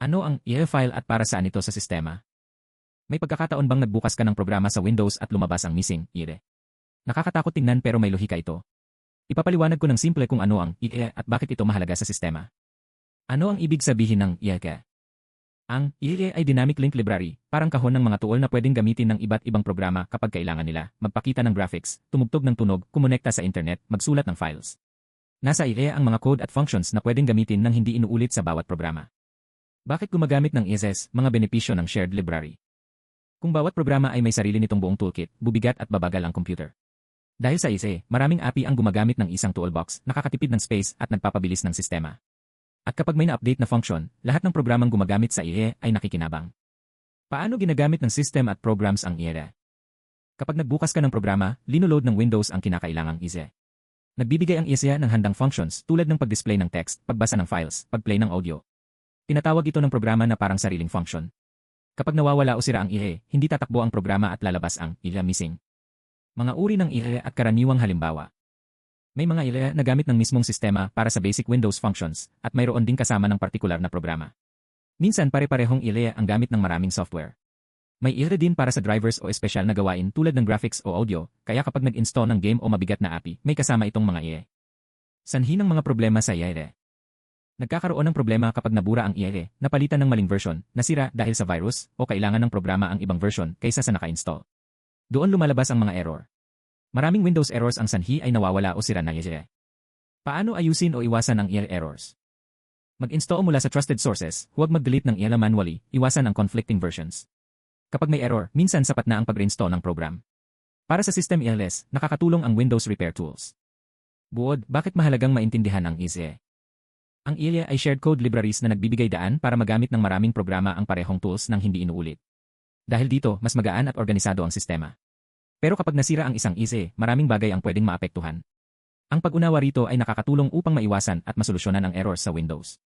Ano ang IE file at para saan ito sa sistema? May pagkakataon bang nagbukas ka ng programa sa Windows at lumabas ang missing IE? Nakakatakot tingnan pero may lohika ito. Ipapaliwanag ko ng simple kung ano ang IE at bakit ito mahalaga sa sistema. Ano ang ibig sabihin ng IE? Ang IE ay Dynamic Link Library, parang kahon ng mga tool na pwedeng gamitin ng iba't ibang programa kapag kailangan nila, magpakita ng graphics, tumugtog ng tunog, kumonekta sa internet, magsulat ng files. Nasa IE ang mga code at functions na pwedeng gamitin ng hindi inuulit sa bawat programa. Bakit gumagamit ng ISS, mga benepisyo ng shared library? Kung bawat programa ay may sarili nitong buong toolkit, bubigat at babagal ang computer. Dahil sa ISE, maraming API ang gumagamit ng isang toolbox, nakakatipid ng space at nagpapabilis ng sistema. At kapag may na-update na function, lahat ng programang gumagamit sa IE ay nakikinabang. Paano ginagamit ng system at programs ang IE? Kapag nagbukas ka ng programa, linulod ng Windows ang kinakailangang ISE. Nagbibigay ang ISE ng handang functions tulad ng pag-display ng text, pagbasa ng files, pag-play ng audio. Tinatawag ito ng programa na parang sariling function. Kapag nawawala o sira ang IE, hindi tatakbo ang programa at lalabas ang IE missing. Mga uri ng IE at karaniwang halimbawa. May mga IE na gamit ng mismong sistema para sa basic Windows functions at mayroon din kasama ng partikular na programa. Minsan pare-parehong IE ang gamit ng maraming software. May IE din para sa drivers o espesyal na gawain tulad ng graphics o audio, kaya kapag nag-install ng game o mabigat na API, may kasama itong mga IE. Sanhi ng mga problema sa IE. Nagkakaroon ng problema kapag nabura ang IE, napalitan ng maling version, nasira dahil sa virus, o kailangan ng programa ang ibang version kaysa sa naka-install. Doon lumalabas ang mga error. Maraming Windows errors ang sanhi ay nawawala o sira na IE. Paano ayusin o iwasan ang IE errors? Mag-install mula sa trusted sources, huwag mag-delete ng IE manually, iwasan ang conflicting versions. Kapag may error, minsan sapat na ang pag-reinstall ng program. Para sa system ILS, nakakatulong ang Windows Repair Tools. Buod, bakit mahalagang maintindihan ang ISE? Ang ILE ay shared code libraries na nagbibigay daan para magamit ng maraming programa ang parehong tools nang hindi inuulit. Dahil dito, mas magaan at organisado ang sistema. Pero kapag nasira ang isang ISE, maraming bagay ang pwedeng maapektuhan. Ang pag-unawa rito ay nakakatulong upang maiwasan at masolusyonan ang errors sa Windows.